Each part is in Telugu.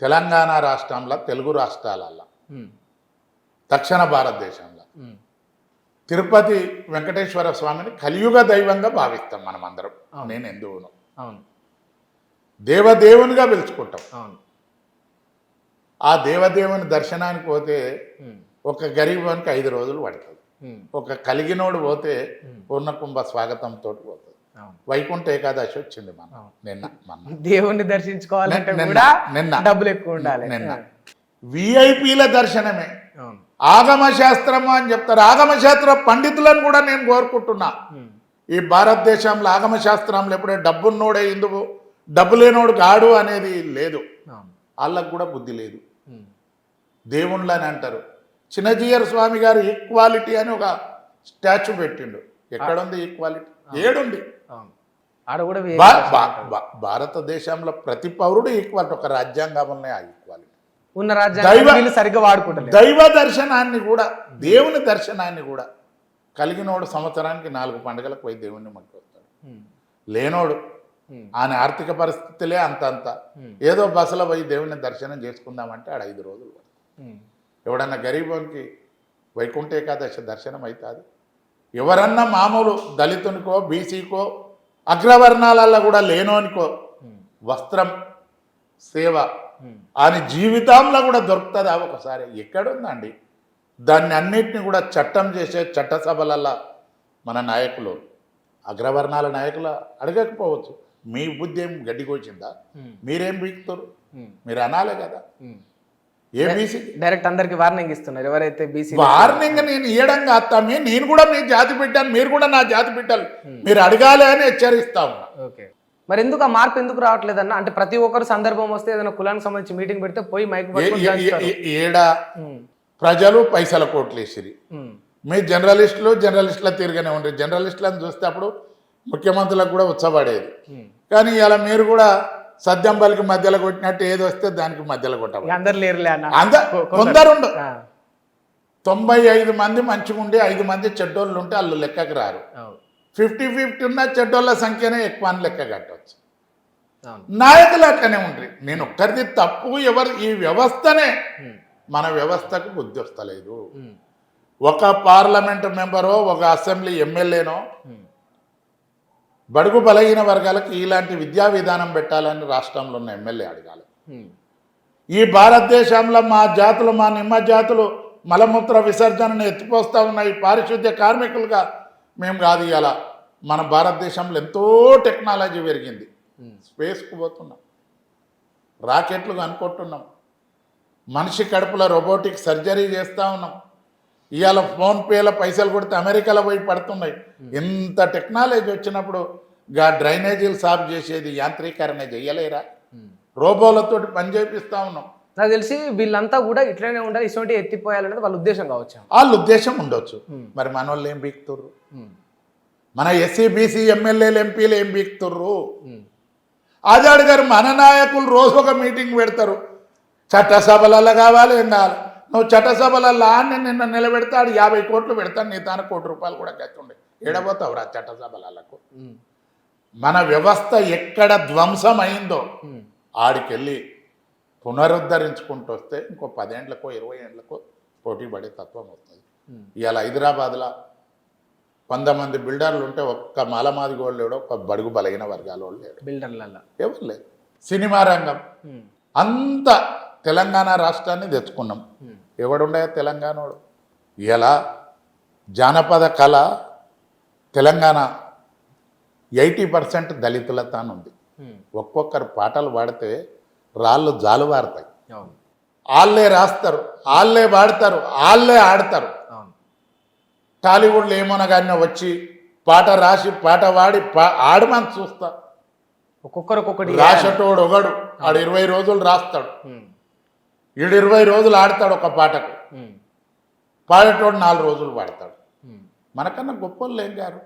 తెలంగాణ రాష్ట్రంలో తెలుగు రాష్ట్రాలల్లో. దక్షిణ భారతదేశంలో. తిరుపతి వెంకటేశ్వర స్వామిని కలియుగ దైవంగా భావిస్తాం మనం అందరం. నేను ఎందుకును అవును. దేవదేవునిగా పిలుచుకుంటాం. అవును. ఆ దేవదేవుని దర్శనానికి పోతే ఒక గరీబానికి ఐదు రోజులు పడుతుంది. ఒక కలిగినోడు పోతే పూర్ణకుంభ స్వాగతంతో పోతుంది. వైకుంఠ ఏకాదశి వచ్చింది మనం. నిన్న మొన్న. దేవుణ్ణి దర్శించుకోవాలంటే కూడా నిన్న. డబ్బులు ఎక్కువ ఉండాలి. నిన్న. విఐపీల దర్శనమే. ఆగమ శాస్త్రము అని చెప్తారు. ఆగమ శాస్త్ర పండితులను కూడా నేను కోరుకుంటున్నా. ఈ భారతదేశంలో ఆగమ శాస్త్రంలో ఎప్పుడే డబ్బున్నోడే ఎందుకు? డబ్బు లేనోడు గాడు అనేది లేదు. వాళ్ళకు కూడా బుద్ధి లేదు. ఉమ్, దేవుళ్ళు అని అంటారు. చిన్నజీయర్ స్వామి గారు ఈక్వాలిటీ అని ఒక స్టాచ్యూ పెట్టిండు. ఎక్కడుంది ఈక్వాలిటీ ఏడుంది. ఆడ కూడా భారతదేశంలో ప్రతి పౌరుడు ఈక్వాలిటీ ఒక రాజ్యాంగం ఉన్నాయి ఆ ఈక్వాలిటీ ఉన్న రాజ్యాంగం సరిగ్గా వాడుకుంటలేదు దైవ దర్శనాన్ని కూడా దేవుని దర్శనాన్ని కూడా కలిగినోడు సంవత్సరానికి నాలుగు పండుగలకు పోయి దేవుణ్ణి మొక్కుతాడు లేనోడు ఆయన ఆర్థిక పరిస్థితులే అంత అంత ఉమ్, ఏదో బస్సులో పోయి దేవుని దర్శనం చేసుకుందామంటే ఆడ ఐదు రోజులు ఎవడన్నా గరీబోనికి వైకుంఠ ఏకాదశి దర్శనం అవుతుంది ఎవరన్నా మామూలు దళితునికో బీసీకో అగ్రవర్ణాలలో కూడా లేనోనికో వస్త్రం సేవ ఆయన జీవితంలో కూడా దొరుకుతుందా ఒకసారి? ఎక్కడుందండి? దాన్ని అన్నిటిని కూడా చట్టం చేసే చట్టసభలల్లో మన నాయకులు అగ్రవర్ణాల నాయకులు అడగకపోవచ్చు. మీ బుద్ధి ఏం గడ్డికొచ్చిందా ఉమ్, మీరేం బీకుతారు? మీరు అనాలే కదా. ఏ బీసీ? డైరెక్ట్ అందరికి వార్నింగ్ ఇస్తున్నారు. ఎవరైతే బీసీ వార్నింగ్ నేను ఇయ్యడంగా అత్తామే నేను కూడా మీ జాతి బిడ్డను మీరు కూడా నా జాతి బిడ్డలు. మీరు అడగాలి అని హెచ్చరిస్తా ఉన్నా. ఓకే. మరి ఎందుకు ఆ మార్పు ఎందుకు రావట్లేదన్న? అంటే ప్రతి ఒక్కరు సందర్భం వస్తే ఏదైనా కులానికి సంబంధించి మీటింగ్ పెడితే పోయి మైక్ ఏడ? ఉమ్, ప్రజలు పైసల కోట్లేసిరి. ఉమ్, మీ జర్నలిస్టులు జర్నలిస్టుల తిరగనే ఉండేది జర్నలిస్టులను చూస్తే అప్పుడు ముఖ్యమంత్రులకు కూడా ఉత్సపడేది. కానీ ఇలా మీరు కూడా సద్యం పలికి మధ్యలో కొట్టినట్టు ఏది వస్తే దానికి మధ్యలో ఇక కొట్టవాలి అందరు లేరులే కొందరుండు తొంభై ఐదు మంది మంచిగా ఉండి ఐదు మంది చెడ్డోళ్ళు ఉంటే వాళ్ళు లెక్కకు రారు. ఫిఫ్టీ ఫిఫ్టీ ఉన్న చెడ్డోళ్ళ సంఖ్యనే ఎక్కువ అని లెక్క కట్టవచ్చు. నాయకులు అట్లనే ఉంటారు నేను ఒక్కరిది తప్పు ఎవరు ఈ వ్యవస్థనే మన వ్యవస్థకు బుద్ధి వస్తలేదు. ఒక పార్లమెంట్ మెంబరో ఒక అసెంబ్లీ ఎమ్మెల్యేనో బడుగు బలహీన వర్గాలకు ఇలాంటి విద్యా విధానం పెట్టాలని రాష్ట్రంలో ఉన్న ఎమ్మెల్యే అడగాలి. ఈ భారతదేశంలో మా జాతులు మా నిమ్మ జాతులు మలమూత్ర విసర్జనను ఎత్తిపోస్తా ఉన్న ఈ పారిశుద్ధ్య కార్మికులుగా మేము కాదు ఇవాళ మన భారతదేశంలో ఎంతో టెక్నాలజీ పెరిగింది. స్పేస్కు పోతున్నాం. రాకెట్లు అనుకుంటున్నాం మనిషి కడుపులో రోబోటిక్ సర్జరీ చేస్తూ ఉన్నాం. ఇవాళ ఫోన్పేలో పైసలు కొడితే అమెరికాలో పోయి పడుతున్నాయి. ఇంత టెక్నాలజీ వచ్చినప్పుడు గా డ్రైనేజీలు సాఫ్ చేసేది యాంత్రీకరణ చెయ్యలేరా ఉమ్. రోబోలతో పని చేపిస్తూ ఉన్నాం. నాకు తెలిసి వీళ్ళంతా కూడా ఇట్లనే ఉండాలి ఇటువంటి ఎత్తిపోయాలనేది వాళ్ళ ఉద్దేశం కావచ్చు. వాళ్ళ ఉద్దేశం ఉండొచ్చు. మరి మన వాళ్ళు ఏం బీక్తుర్రు? మన ఎస్సీ బీసీ ఎమ్మెల్యేలు ఎంపీలు ఏం బీక్తుర్రు? ఆజాడ్ గారు మన నాయకులు రోజు ఒక మీటింగ్ పెడతారు. చట్టసభలలో కావాలి ఏం కావాలి నువ్వు చట్టసభలలో ఆన్ని నిన్న నిలబెడతాడు యాభై కోట్లు పెడతాను నీ తాను కోటి రూపాయలు కూడా గట్టుండే ఎడబోతావు రా చట్టసభలకు మన వ్యవస్థ ఎక్కడ ధ్వంసమైందో ఆడికెళ్ళి పునరుద్ధరించుకుంటూ వస్తే ఇంకో పదేండ్లకో ఇరవై ఏండ్లకో పోటీ పడే తత్వం వస్తుంది. ఇవాళ హైదరాబాద్లో వంద మంది బిల్డర్లు ఉంటే ఒక్క మాలమాది గోళ్ళు లేడు ఒక్క బడుగు బలైన వర్గాల వాళ్ళు లేడు బిల్డర్లల్లా? ఎవరు లేదు సినిమా రంగం. అంత తెలంగాణ రాష్ట్రాన్ని తెచ్చుకున్నాం. ఎవడుండే తెలంగాణోడు? ఇలా జానపద కళ తెలంగాణ ఎయిటీ పర్సెంట్ దళితులతానుంది. ఉమ్, ఒక్కొక్కరు పాటలు పాడితే రాళ్ళు జాలువారుతాయి అవును. వాళ్ళే రాస్తారు వాళ్ళే పాడతారు వాళ్ళే ఆడతారు. అవును. టాలీవుడ్లో ఏమోనగానే వచ్చి పాట రాసి పాట పాడి పా ఆడమని చూస్తా. ఒక్కొక్కరు ఒక్కొక్కటి రాసేటోడు ఒకడు ఆడు ఇరవై రోజులు రాస్తాడు. ఈడు ఇరవై రోజులు ఆడతాడు ఒక పాటకు. పాడేటోడు నాలుగు రోజులు పాడతాడు. మనకన్నా గొప్పలు ఏం గారు?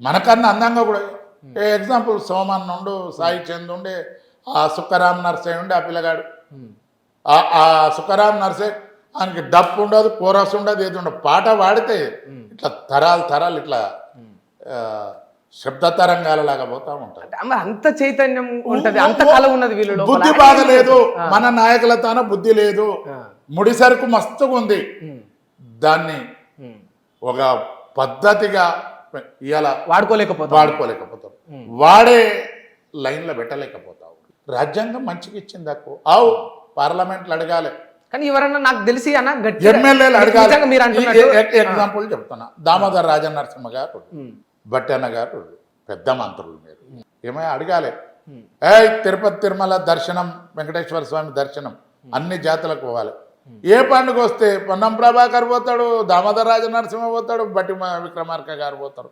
మనకన్నా అందంగా కూడా ఎగ్జాంపుల్ సోమన్ ఉండు సాయి చంద్ ఉండే ఆ సుక్కరామ్ నర్సయ్య ఉండే ఆ పిల్లగాడు. ఆ సుక్కరామ్ నర్సే ఆయనకి డప్పు ఉండదు కోరస్ ఉండదు ఏది ఉండదు. పాట పాడితే ఇట్లా తరాలు తరాలు ఇట్లా శబ్ద తరంగాలలాగా పోతా ఉంటారు. అంత చైతన్యం ఉంటది అంత కళ ఉన్నది వీళ్ళు బుద్ధి బాగలేదు మన నాయకులతోన బుద్ధి లేదు. ముడి సరుకు మస్తుగా ఉంది దాన్ని. ఒక పద్ధతిగా ఇలా వాడుకోలేకపోతాం. వాడుకోలేకపోతాం. వాడే లైన్లో పెట్టలేకపోతావు. రాజ్యాంగం మంచిగా ఇచ్చింది అక్కు. ఆవు పార్లమెంట్లు అడగాలి. కానీ ఎవరన్నా నాకు తెలిసి అన్న ఎమ్మెల్యేలు అడగాలి. ఎగ్జాంపుల్ చెప్తున్నా. దామోదర్ రాజనరసింహ గారు. ఉమ్, బట్టన్న గారు పెద్ద మంత్రులు మీరు. ఏమై అడగాలి. ఏ తిరుపతి తిరుమల దర్శనం వెంకటేశ్వర స్వామి దర్శనం అన్ని జాతులకు పోవాలి. ఏ పండుగ వస్తే పొన్నం ప్రభాకర్ పోతాడు దామోదర్ రాజ నరసింహ పోతాడు బట్టి మ- విక్రమార్క గారు పోతారు.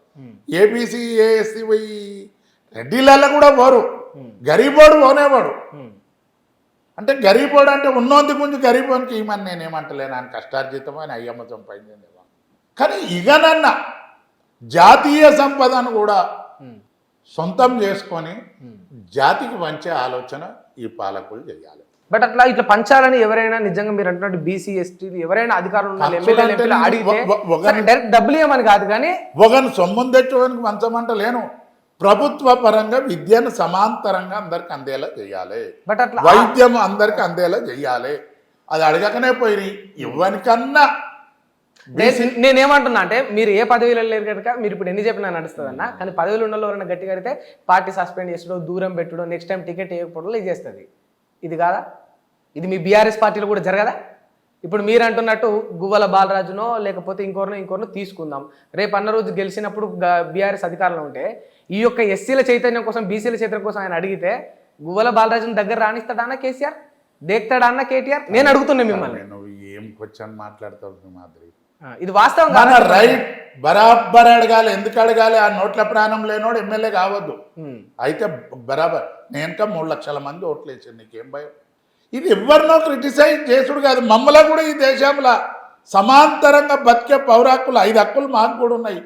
ఏబీసీ ఏఎస్సీ పోయి రెడ్డిలలో కూడా పోరు. గరీబోడు పోనేవాడు. అంటే గరీబోడు అంటే ఉన్నోంది గుంజు గరీబోనికి ఇమని నేనేమంటలేను ఆయన కష్టార్జితం అని అయ్యమ్మ సంపాదించింది కానీ ఇగనన్న జాతీయ సంపదను కూడా సొంతం చేసుకొని. జాతికి వంచే ఆలోచన ఈ పాలకులు చేయాలి. బట్ అట్లా ఇట్లా పంచాలని ఎవరైనా నిజంగా మీరు అంటున్నట్టు బీసీ ఎస్టీ ఎవరైనా అధికారులు డైరెక్ట్ డబ్బులు ఇవ్వమని కాదు కానీ ఒకని సొమ్మును తెచ్చుకోవడానికి మంచమంట లేను. ప్రభుత్వ పరంగా విద్యను సమాంతరంగా అందరికి అందేలా చేయాలి. బట్ అట్లా వైద్యం అందరికి అందేలా చేయాలి. అది అడగకనే పోయి ఇవ్వనికన్నా నేనేమంటున్నా అంటే మీరు ఏ పదవిలో లేరు కనుక మీరు ఇప్పుడు ఎన్ని చెప్పినా నడుస్తుంది అన్న కానీ పదవిలో ఉన్న ఎవరైనా గట్టిగా పార్టీ సస్పెండ్ చేసుడో దూరం పెట్టుడో నెక్స్ట్ టైం టికెట్ వేయకపోవడం ఇది చేస్తుంది. ఇది కాదా? ఇది మీ బీఆర్ఎస్ పార్టీలో కూడా జరగదా? ఇప్పుడు మీరు అంటున్నట్టు గువ్వల బాలరాజునో లేకపోతే ఇంకోరినో ఇంకోరినో తీసుకుందాం. రేపు అన్న రోజు గెలిచినప్పుడు బీఆర్ఎస్ అధికారంలో ఉంటే ఈ యొక్క ఎస్సీల చైతన్యం కోసం బీసీల చైతన్యం కోసం ఆయన అడిగితే గువ్వల బాలరాజుని దగ్గర రాణిస్తాడా అన్న కేసీఆర్? దేక్తాడా అన్న కేటీఆర్? నేను అడుగుతున్నా మిమ్మల్ని. నువ్వు ఏం క్వశ్చన్ మాట్లాడతావు మాదిరి? ఇది వాస్తవం మన? రైట్ బరాబర్ అడగాలి ఎందుకు అడగాలి? ఆ నోట్ల ప్రాణం లేనోడు ఎమ్మెల్యే కావద్దు. అయితే బరాబర్ నేనక మూడు లక్షల మంది ఓట్లు వేసాను నీకేం భయం? ఇది ఎవరినో క్రిటిసైజ్ చేసుడు కాదు. మమ్మల్ని కూడా ఈ దేశంలో సమాంతరంగా బతికే పౌరాకులు ఐదు హక్కులు మాకు కూడా ఉన్నాయి.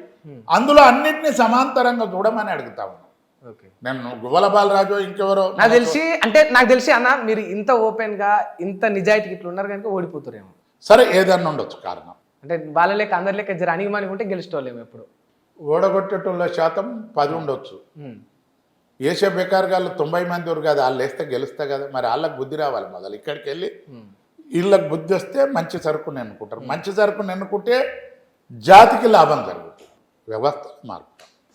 అందులో అన్నిటినీ సమాంతరంగా చూడమని అడుగుతా ఉన్నాను. ఓకే. నేను గువ్వల బాలరాజు ఇంకెవరో? నాకు తెలిసి అంటే నాకు తెలిసి అన్న మీరు ఇంత ఓపెన్గా ఇంత నిజాయితీకి ఇట్లా ఉన్నారు కనుక ఓడిపోతారేమో. సరే ఏదన్నా ఉండొచ్చు కారణం. అంటే వాళ్ళ లెక్క అందరి లెక్క జర అణిగిమాని ఉంటే గెలిచేటోళ్ళేమో ఎప్పుడు. ఓడగొట్టేటోళ్ళ శాతం పది ఉండొచ్చు. ఏషియా బేకార్ గాళ్ళు తొంభై మంది ఉన్నారు కదా వాళ్ళు వేస్తే గెలుస్తా కదా మరి వాళ్ళకి బుద్ధి రావాలి మొదలు. ఇక్కడికి వెళ్ళి. వీళ్ళకి బుద్ధి వస్తే మంచి సరుకుని ఎన్నుకుంటారు. మంచి సరుకుని ఎన్నుకుంటే జాతికి లాభం జరుగుతుంది. వ్యవస్థ మార్పు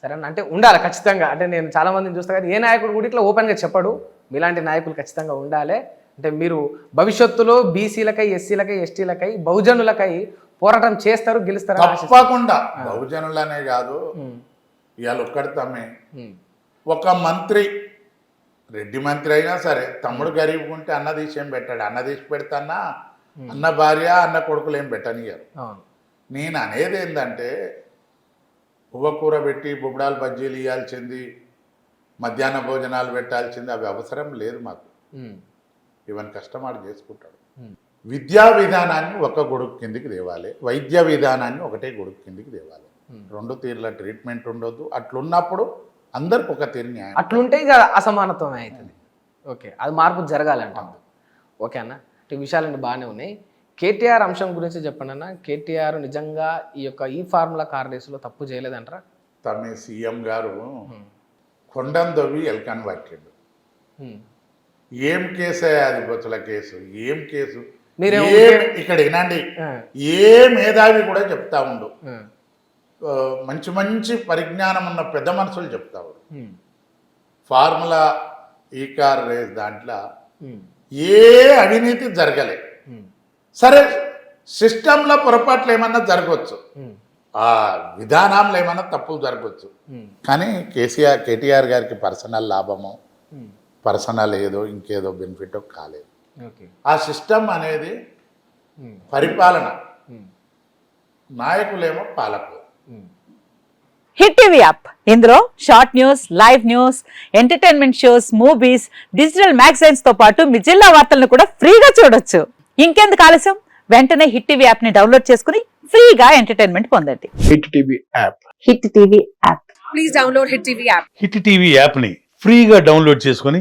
సరే అంటే ఉండాలి ఖచ్చితంగా. అంటే నేను చాలా మందిని చూస్తా కానీ ఏ నాయకుడు కూడా ఇట్లా ఓపెన్గా చెప్పడు. మీలాంటి నాయకులు ఖచ్చితంగా ఉండాలి. అంటే మీరు భవిష్యత్తులో బీసీలకై ఎస్సీలకై ఎస్టీలకై బహుజనులకై పోరాటం చేస్తారు గెలుస్తారు. తప్పకుండా బహుజనులనే కాదు. ఇవాళ ఒక్కడితమే. ఒక మంత్రి రెడ్డి మంత్రి అయినా సరే తమ్ముడు గరీబ్ ఉంటే అన్న తీసి ఏం పెట్టాడు అన్న తీసి పెడతానా అన్న భార్య అన్న కొడుకులు ఏం పెట్టనియరు నేను అనేది ఏంటంటే కూర పెట్టి బుబ్బడాలు బజ్జీలు ఇవ్వాల్సింది మధ్యాహ్న భోజనాలు పెట్టాల్సింది అవి అవసరం లేదు మాకు. ఇవన్నీ కష్టమాడు చేసుకుంటాడు. విద్యా విధానాన్ని ఒక గొడుగు కిందికి తేవాలి. వైద్య విధానాన్ని ఒకటే గొడుగు కిందికి తేవాలి. రెండు తీర్ల ట్రీట్మెంట్ ఉండొద్దు. అట్లున్నప్పుడు అందరికి ఒక తీరు న్యాయం. అట్లుంటే ఇక అసమానత్వం అవుతుంది. ఓకే అది మార్పు జరగాలంట. ఓకే అన్న అంటే ఈ విషయాలన్నీ బాగానే ఉన్నాయి. కేటీఆర్ అంశం గురించి చెప్పండి అన్న. కేటీఆర్ నిజంగా ఈ యొక్క ఈ ఫార్ములా కార్ రేసులో తప్పు చేయలేదంటారా? తమ సీఎం గారు కొండం దొవ్వి ఎల్కాన్ ఉమ్. ఏం కేసే అది బొచ్చుల కేసు? ఏం కేసు? ఇక్కడ వినండి. ఏ మేధావి కూడా చెప్తా ఉండు. మంచి మంచి పరిజ్ఞానం ఉన్న పెద్ద మనుషులు చెప్తా ఉండు. ఫార్ములా ఈ కార్ రేస్ దాంట్లో ఏ అవినీతి జరగలే. సరే సిస్టంలో పొరపాట్లు ఏమన్నా జరగవచ్చు ఆ విధానంలో ఏమన్నా తప్పులు జరగవచ్చు కానీ కేసీఆర్ కేటీఆర్ గారికి పర్సనల్ లాభము. పర్సనల్ ఏదో ఇంకేదో బెనిఫిట్ కాలేదు. ఆ సిస్టమ్ అనేది పరిపాలన. నాయకులేమో పాలకులు. ఉమ్. Hit TV app. ఇందులో short news live news entertainment shows movies digital మ్యాగజైన్స్తో పాటు మీ జిల్లా వార్తలను కూడా ఫ్రీగా చూడొచ్చు. ఇంకెందుకు ఆలస్యం? వెంటనే హిట్ టీవీ యాప్ని డౌన్లోడ్ చేసుకుని ఫ్రీగా ఎంటర్టైన్మెంట్ పొందండి. Hit TV app. Hit TV app. Hit TV యాప్ని ఫ్రీగా డౌన్లోడ్ చేసుకొని